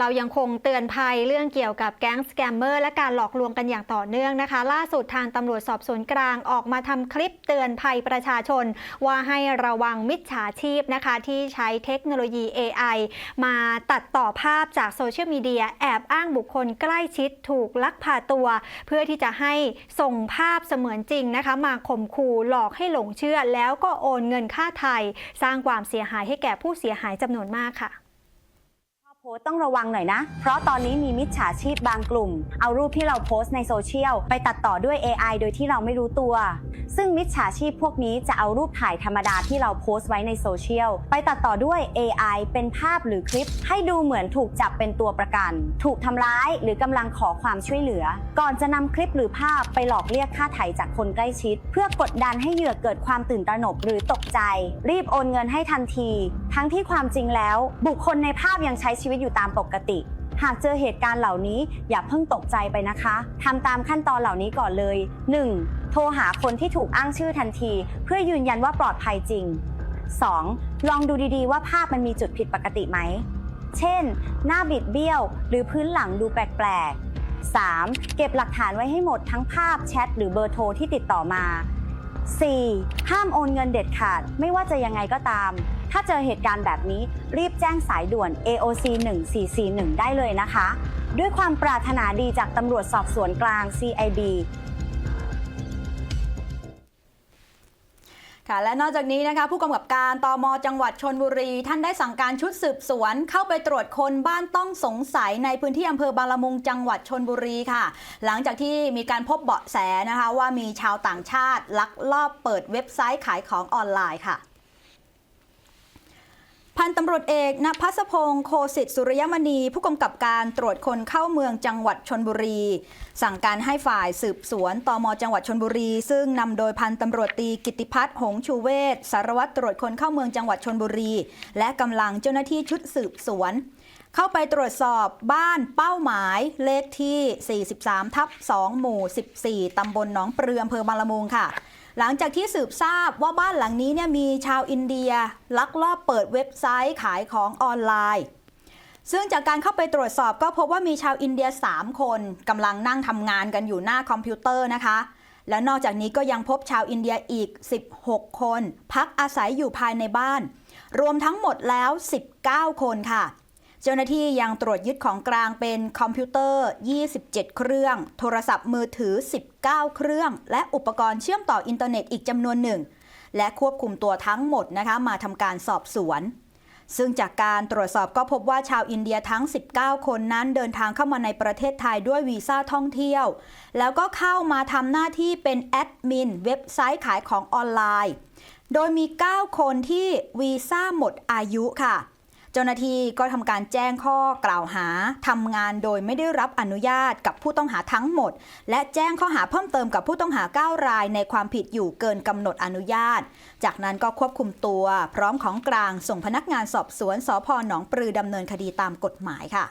เรายังคงเตือนภัยเรื่องเกี่ยวกับแก๊งสแกมเมอร์และการหลอกลวงกันอย่างต่อเนื่องนะคะ ล่าสุดทางตำรวจสอบสวนกลางออกมาทำคลิปเตือนภัยประชาชน ว่าให้ระวังมิจฉาชีพนะคะ ที่ใช้เทคโนโลยี AI มาตัดต่อภาพจากโซเชียลมีเดียแอบอ้างบุคคลใกล้ชิดถูกลักพาตัว เพื่อที่จะให้ส่งภาพเสมือนจริงนะคะ มาข่มขู่หลอกให้หลงเชื่อ แล้วก็โอนเงินค่าไทย สร้างความเสียหายให้แก่ผู้เสียหายจำนวนมากค่ะ โพสต้องระวังหน่อยนะ เพราะตอนนี้มีมิจฉาชีพบางกลุ่ม เอารูปที่เราโพสต์ในโซเชียลไปตัดต่อด้วย AI โดยที่เราไม่รู้ตัว ซึ่งมิจฉาชีพพวกนี้จะเอารูปถ่ายธรรมดาที่เราโพสต์ไว้ในโซเชียลไปตัดต่อด้วย AI เป็นภาพหรือคลิป ให้ดูเหมือนถูกจับเป็นตัวประกัน ถูกทำร้ายหรือกำลังขอความช่วยเหลือ ก่อนจะนำคลิปหรือภาพไปหลอกเรียกค่าไถ่จากคนใกล้ชิด เพื่อกดดันให้เหยื่อเกิดความตื่นตระหนกหรือตกใจ รีบโอนเงินให้ทันที ทั้งที่ความจริงแล้ว บุคคลในภาพยังใช้ชีวิตอยู่ตามปกติ หากเจอเหตุการณ์เหล่านี้อย่าเพิ่งตกใจไปนะคะทำตามขั้นตอนเหล่านี้ก่อนเลย 1. โทรหาคนที่ถูกอ้างชื่อทันที เพื่อยืนยันว่าปลอดภัยจริง 2. ลองดูดีๆ ว่าภาพมันมีจุดผิดปกติไหม เช่น หน้าบิดเบี้ยว หรือพื้นหลังดูแปลกๆ 3. เก็บหลักฐานไว้ให้หมดทั้งภาพแชทหรือเบอร์โทรที่ติดต่อมา 4. ห้ามโอนเงินเด็ดขาดไม่ว่าจะยังไงก็ตาม ถ้าเจอเหตุการณ์แบบนี้รีบแจ้งสายด่วน AOC 1441 ได้เลยนะคะ ด้วยความปรารถนาดีจากตำรวจสอบสวนกลาง CIB ค่ะและนอกจากนี้นะคะผู้กำกับการตมจังหวัดชนบุรี ท่านได้สั่งการชุดสืบสวน เข้าไปตรวจคนบ้านต้องสงสัยในพื้นที่อำเภอบางละมุงจังหวัดชนบุรีค่ะ หลังจากที่มีการพบเบาะแสนะคะว่ามีชาวต่างชาติลักลอบเปิดเว็บไซต์ขายของออนไลน์ค่ะ พันตำรวจเอกณพัสพงศ์โคสิตสุริยมณี ผู้กำกับการตรวจคนเข้าเมืองจังหวัดชนบุรี สั่งการให้ฝ่ายสืบสวนตมจังหวัดชนบุรี ซึ่งนำโดยพันตำรวจตีกิติพัฒน์หงชูเวศสารวัตรตรวจคนเข้าเมืองจังหวัดชนบุรี และกำลังเจ้าหน้าที่ชุดสืบสวน เข้าไปตรวจสอบบ้านเป้าหมายเลขที่ 43 ทับ 2 หมู่ 14 ตำบลหนองเปลืออำเภอบางละมุงค่ะ หลังจากที่สืบทราบว่าบ้านหลังนี้เนี่ยมีชาวอินเดีย ลักลอบเปิดเว็บไซต์ขายของออนไลน์ ซึ่งจากการเข้าไปตรวจสอบก็พบว่ามีชาวอินเดีย 3 คนกำลังนั่งทำงานกันอยู่หน้าคอมพิวเตอร์นะคะ และนอกจากนี้ก็ยังพบชาวอินเดียอีก 16 คน พักอาศัยอยู่ภายในบ้าน รวมทั้งหมดแล้ว 19 คนค่ะ เจ้าหน้าที่ยังตรวจยึดของกลางเป็นคอมพิวเตอร์ 27 เครื่อง โทรศัพท์มือถือ 19 เครื่อง และอุปกรณ์เชื่อมต่ออินเทอร์เน็ตอีกจำนวนหนึ่ง และควบคุมตัวทั้งหมดนะคะมาทำการสอบสวน ซึ่งจากการตรวจสอบก็พบว่าชาวอินเดียทั้ง 19 คนนั้นเดินทางเข้ามาในประเทศไทยด้วยวีซ่าท่องเที่ยว แล้วก็เข้ามาทำหน้าที่เป็นแอดมินเว็บไซต์ขายของออนไลน์ โดยมี 9 คนที่วีซ่าหมดอายุค่ะ เจ้าหน้าที่ก็ทำการแจ้งข้อกล่าวหาทำงานโดยไม่ได้รับอนุญาตกับผู้ต้องหาทั้งหมด และแจ้งข้อหาเพิ่มเติมกับผู้ต้องหา 9 รายในความผิดอยู่เกินกำหนดอนุญาต จากนั้นก็ควบคุมตัว พร้อมของกลางส่งพนักงานสอบสวนสพหนองปลือดำเนินคดีตามกฎหมายค่ะ